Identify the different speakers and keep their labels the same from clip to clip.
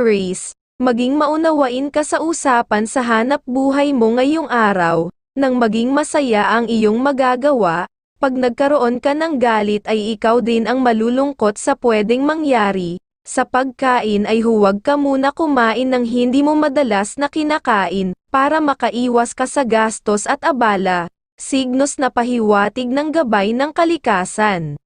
Speaker 1: Aries, maging maunawain ka sa usapan sa hanap buhay mo ngayong araw, nang maging masaya ang iyong magagawa, pag nagkaroon ka ng galit ay ikaw din ang malulungkot sa pwedeng mangyari, sa pagkain ay huwag ka muna kumain ng hindi mo madalas na kinakain, para makaiwas ka sa gastos at abala, signos na pahiwatig ng gabay ng kalikasan.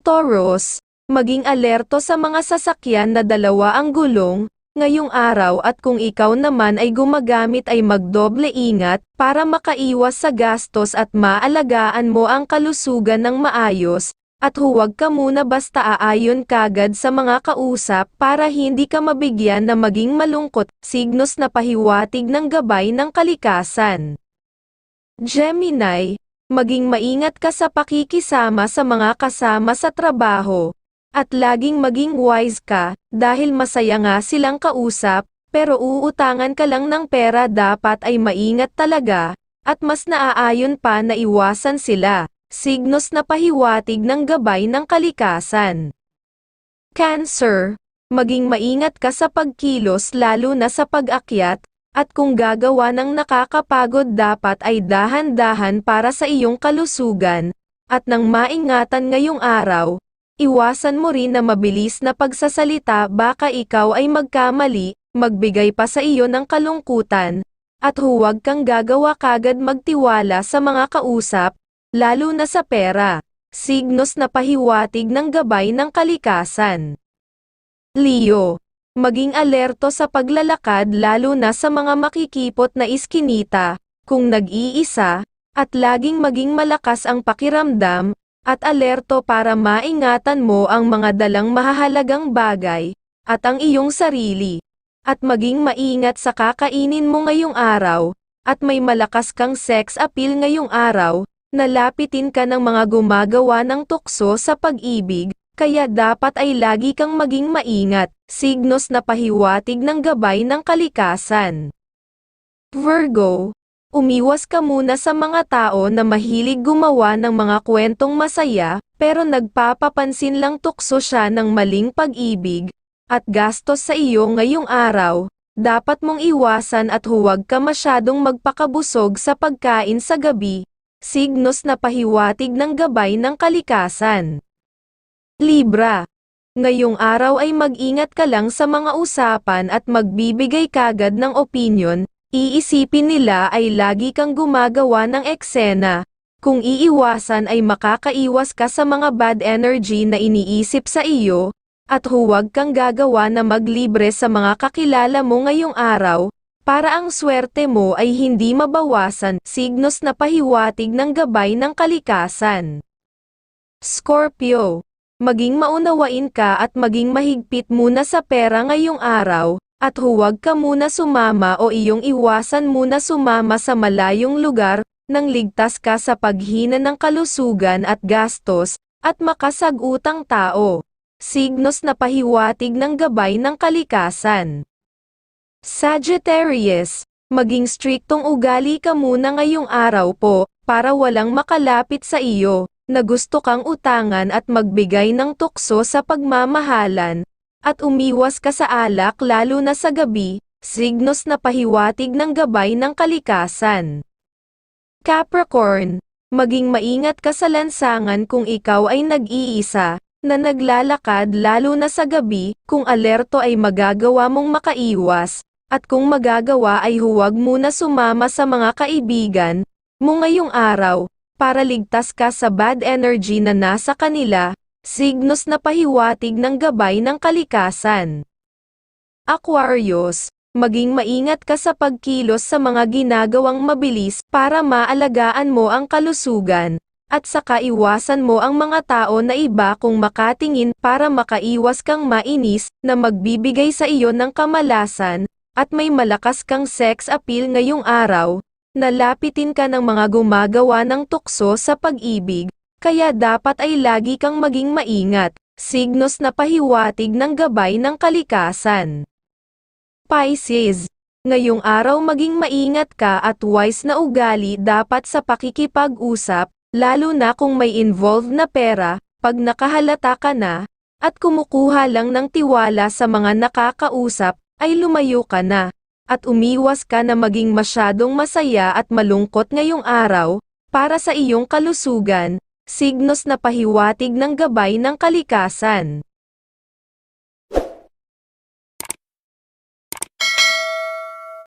Speaker 1: Taurus, maging alerto sa mga sasakyan na dalawa ang gulong, ngayong araw at kung ikaw naman ay gumagamit ay magdoble ingat para makaiwas sa gastos at maalagaan mo ang kalusugan ng maayos, at huwag ka muna basta aayon kagad sa mga kausap para hindi ka mabigyan na maging malungkot, signos na pahiwatig ng gabay ng kalikasan. Gemini, maging maingat ka sa pakikisama sa mga kasama sa trabaho, at laging maging wise ka, dahil masaya nga silang kausap, pero uutangan ka lang ng pera dapat ay maingat talaga, at mas naaayon pa na iwasan sila, signos na pahiwatig ng gabay ng kalikasan. Cancer, maging maingat ka sa pagkilos lalo na sa pag-akyat, at kung gagawa ng nakakapagod dapat ay dahan-dahan para sa iyong kalusugan, at nang maingatan ngayong araw, Iwasan mo rin na mabilis na pagsasalita baka ikaw ay magkamali, magbigay pa sa iyo ng kalungkutan, at huwag kang gagawa kagad magtiwala sa mga kausap, lalo na sa pera, signos na pahiwatig ng gabay ng kalikasan. Leo, maging alerto sa paglalakad lalo na sa mga makikipot na iskinita, kung nag-iisa, at laging maging malakas ang pakiramdam, at alerto para maingatan mo ang mga dalang mahahalagang bagay, at ang iyong sarili, at maging maingat sa kakainin mo ngayong araw, at may malakas kang sex appeal ngayong araw, nalapitin ka ng mga gumagawa ng tukso sa pag-ibig, kaya dapat ay lagi kang maging maingat, signos na pahiwatig ng gabay ng kalikasan. Virgo, Umiwas ka muna sa mga tao na mahilig gumawa ng mga kwentong masaya, pero nagpapapansin lang tukso siya ng maling pag-ibig, at gastos sa iyo ngayong araw, dapat mong iwasan at huwag ka masyadong magpakabusog sa pagkain sa gabi, signos na pahiwatig ng gabay ng kalikasan. Libra. Ngayong araw ay mag-ingat ka lang sa mga usapan at magbibigay kagad ng opinion, Iisipin nila ay lagi kang gumagawa ng eksena. Kung iiwasan ay makakaiwas ka sa mga bad energy na iniisip sa iyo, at huwag kang gagawa na maglibre sa mga kakilala mo ngayong araw, para ang swerte mo ay hindi mabawasan, signos na pahiwatig ng gabay ng kalikasan. Scorpio, maging maunawain ka at maging mahigpit muna sa pera ngayong araw, at huwag ka muna sumama o iyong iwasan muna sumama sa malayong lugar, nang ligtas ka sa paghina ng kalusugan at gastos, at makasagutang tao. Signos na pahiwatig ng gabay ng kalikasan. Sagittarius, maging striktong ugali ka muna ngayong araw po, para walang makalapit sa iyo, na gusto kang utangan at magbigay ng tukso sa pagmamahalan, at umiwas ka sa alak lalo na sa gabi, signos na pahiwatig ng gabay ng kalikasan. Capricorn, maging maingat ka sa lansangan kung ikaw ay nag-iisa, na naglalakad lalo na sa gabi, kung alerto ay magagawa mong makaiwas, at kung magagawa ay huwag muna sumama sa mga kaibigan mo ngayong araw, para ligtas ka sa bad energy na nasa kanila, signos na pahiwatig ng gabay ng kalikasan. Aquarius, maging maingat ka sa pagkilos sa mga ginagawang mabilis para maalagaan mo ang kalusugan, at saka iwasan mo ang mga tao na iba kung makatingin para makaiwas kang mainis na magbibigay sa iyo ng kamalasan, at may malakas kang sex appeal ngayong araw, nalapitin ka ng mga gumagawa ng tukso sa pag-ibig, kaya dapat ay lagi kang maging maingat, signos na pahiwatig ng gabay ng kalikasan. Pisces, ngayong araw maging maingat ka at wise na ugali dapat sa pakikipag-usap, lalo na kung may involved na pera, pag nakahalata ka na, at kumukuha lang ng tiwala sa mga nakakausap, ay lumayo ka na, at umiwas ka na maging masyadong masaya at malungkot ngayong araw, para sa iyong kalusugan, signos na pahiwatig ng gabay ng kalikasan.